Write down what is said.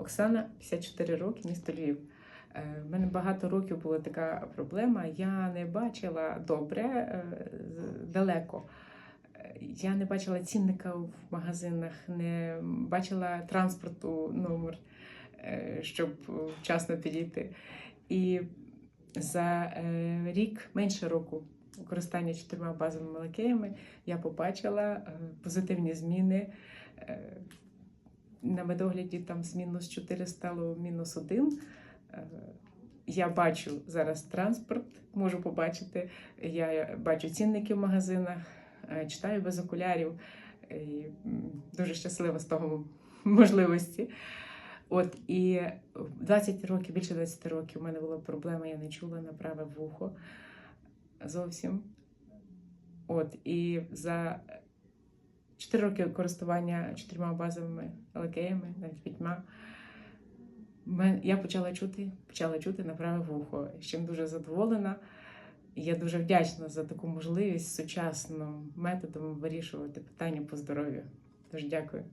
Оксана, 54 роки, місто Львів. Е, В мене багато років була така проблема. Я не бачила добре е, далеко. Е, Я не бачила цінника в магазинах, не бачила транспорту номер, е, щоб вчасно підійти. І за е, рік, менше року користання чотирма базовими лакеями, я побачила е, позитивні зміни. Е, На медогляді там з мінус 4 стало мінус 1. Я бачу зараз транспорт, можу побачити. Я бачу цінники в магазинах, е, читаю без окулярів. І дуже щаслива з того можливості. От і 20 років, більше 20 років у мене була проблема, я не чула на праве вухо зовсім. От, і за 4 роки користування чотирма базовими лакеями, навіть п'ятьма, я почала чути, почала чути на праве вухо, з чим дуже задоволена. Я дуже вдячна за таку можливість сучасним методом вирішувати питання по здоров'ю. Дуже дякую.